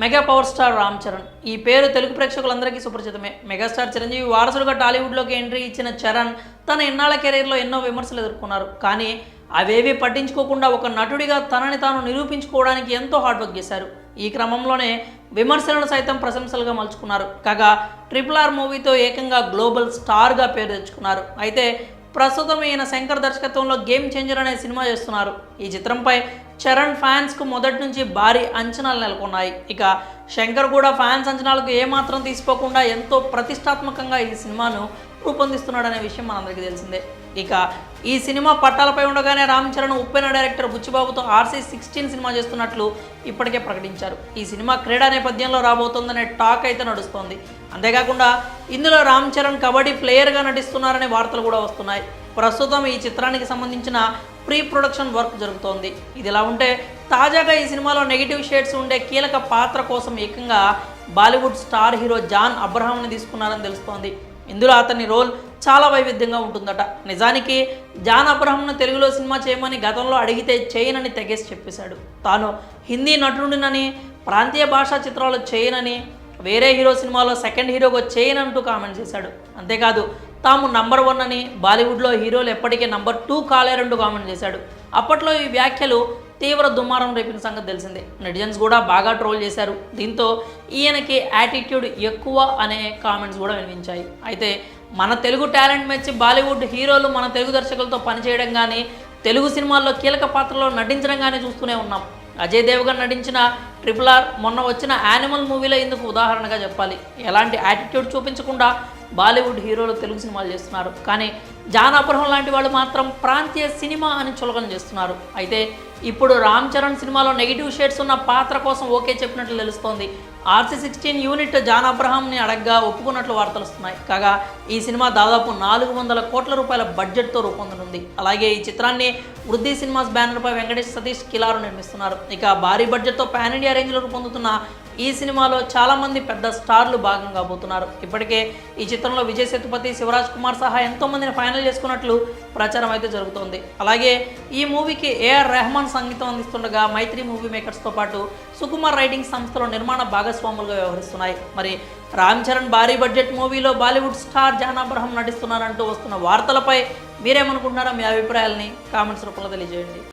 Mega power star Ram Charan. ఈ పేరు తెలుగు ప్రేక్షకులందరికీ సుపరిచితమే. మెగాస్టార్ చిరంజీవి వారసుడుగా టాలీవుడ్లోకి ఎంట్రీ ఇచ్చిన చరణ్ తన ఇన్నాళ్ళ కెరీర్లో ఎన్నో విమర్శలు ఎదుర్కొన్నారు. కానీ అవేవి పట్టించుకోకుండా ఒక నటుడిగా తనని తాను నిరూపించుకోవడానికి ఎంతో హార్డ్ వర్క్ చేశారు. ఈ క్రమంలోనే విమర్శలను సైతం ప్రశంసలుగా మలుచుకున్నారు. కాగా ట్రిపుల్ ఆర్ మూవీతో ఏకంగా గ్లోబల్ స్టార్గా పేరు తెచ్చుకున్నారు. అయితే ప్రస్తుతం ఈయన శంకర్ దర్శకత్వంలో గేమ్ చేంజర్ అనే సినిమా చేస్తున్నారు. ఈ చిత్రంపై చరణ్ ఫ్యాన్స్కు మొదటి నుంచి భారీ అంచనాలు నెలకొన్నాయి. ఇక శంకర్ కూడా ఫ్యాన్స్ అంచనాలకు ఏమాత్రం తీసుకోకుండా ఎంతో ప్రతిష్టాత్మకంగా ఈ సినిమాను రూపొందిస్తున్నాడనే విషయం మనందరికీ తెలిసిందే. ఇక ఈ సినిమా పట్టాలపై ఉండగానే రామ్ చరణ్ ఉప్పెన డైరెక్టర్ బుచ్చిబాబుతో ఆర్సీ సిక్స్టీన్ సినిమా చేస్తున్నట్లు ఇప్పటికే ప్రకటించారు. ఈ సినిమా క్రీడా నేపథ్యంలో రాబోతోందనే టాక్ అయితే నడుస్తోంది. అంతేకాకుండా ఇందులో రామ్ చరణ్ కబడ్డీ ప్లేయర్గా నటిస్తున్నారనే వార్తలు కూడా వస్తున్నాయి. ప్రస్తుతం ఈ చిత్రానికి సంబంధించిన ప్రీ ప్రొడక్షన్ వర్క్ జరుగుతోంది. ఇది ఇలా ఉంటే తాజాగా ఈ సినిమాలో నెగిటివ్ షేడ్స్ ఉండే కీలక పాత్ర కోసం ఏకంగా బాలీవుడ్ స్టార్ హీరో జాన్ అబ్రహాంని తీసుకున్నారని తెలుస్తోంది. ఇందులో అతని రోల్ చాలా వైవిధ్యంగా ఉంటుందట. నిజానికి జాన్ అబ్రహంను తెలుగులో సినిమా చేయమని గతంలో అడిగితే చేయనని తెగేసి చెప్పేశాడు. తాను హిందీ నటుడినని ప్రాంతీయ భాషా చిత్రాలు చేయనని వేరే హీరో సినిమాలో సెకండ్ హీరోగా అంటూ కామెంట్ చేశాడు. అంతేకాదు తాము నంబర్ వన్ అని బాలీవుడ్లో హీరోలు ఎప్పటికీ నంబర్ టూ కాలేరంటూ కామెంట్ చేశాడు. అప్పట్లో ఈ వ్యాఖ్యలు తీవ్ర దుమారం రేపిన సంగతి తెలిసిందే. నెటిజన్స్ కూడా బాగా ట్రోల్ చేశారు. దీంతో ఈయనకి యాటిట్యూడ్ ఎక్కువ అనే కామెంట్స్ కూడా వినిపించాయి అయితే మన తెలుగు టాలెంట్ మెచ్చి బాలీవుడ్ హీరోలు మన తెలుగు దర్శకులతో పనిచేయడం కానీ తెలుగు సినిమాల్లో కీలక పాత్రలో నటించడం కానీ చూస్తూనే ఉన్నాం. అజయ్ దేవ్గన్ నటించిన ట్రిపుల్ ఆర్ మొన్న వచ్చిన యానిమల్ మూవీలో ఇందుకు ఉదాహరణగా చెప్పాలి. ఎలాంటి యాటిట్యూడ్ చూపించకుండా బాలీవుడ్ హీరోలు తెలుగు సినిమాలు చేస్తున్నారు. కానీ జానాపురం లాంటి వాళ్ళు మాత్రం ప్రాంతీయ సినిమా అని చులకన చేస్తున్నారు. అయితే ఇప్పుడు రామ్ చరణ్ సినిమాలో నెగిటివ్ షేడ్స్ ఉన్న పాత్ర కోసం ఓకే చెప్పినట్లు తెలుస్తోంది. ఆర్సీ సిక్స్టీన్ యూనిట్ జాన్ అబ్రహాంని అడగ్గా ఒప్పుకున్నట్లు వార్తలు వస్తున్నాయి. కాగా ఈ సినిమా దాదాపు నాలుగు వందల కోట్ల రూపాయల బడ్జెట్తో రూపొందనుంది. అలాగే ఈ చిత్రాన్ని వృద్ధి సినిమాస్ బ్యానర్పై వెంకటేష్ సతీష్ కిలారు నిర్మిస్తున్నారు. ఇక భారీ బడ్జెట్తో పాన్ ఇండియా రేంజ్లో రూపొందుతున్న ఈ సినిమాలో చాలామంది పెద్ద స్టార్లు భాగం కాబోతున్నారు. ఇప్పటికే ఈ చిత్రంలో విజయ్ సేతుపతి శివరాజ్ కుమార్ సహా ఎంతో మందిని ఫైనల్ చేసుకున్నట్లు ప్రచారం అయితే జరుగుతోంది. అలాగే ఈ మూవీకి ఏఆర్ రెహమాన్ సంగీతం అందిస్తుండగా మైత్రి మూవీ మేకర్స్తో పాటు సుకుమార్ రైటింగ్ సంస్థలో నిర్మాణ భాగస్వాములుగా వ్యవహరిస్తున్నాయి. మరి రామ్ చరణ్ భారీ బడ్జెట్ మూవీలో బాలీవుడ్ స్టార్ జాన్ అబ్రహం నటిస్తున్నారంటూ వస్తున్న వార్తలపై మీరేమనుకుంటున్నారో మీ అభిప్రాయాలని కామెంట్స్ రూపంలో తెలియజేయండి.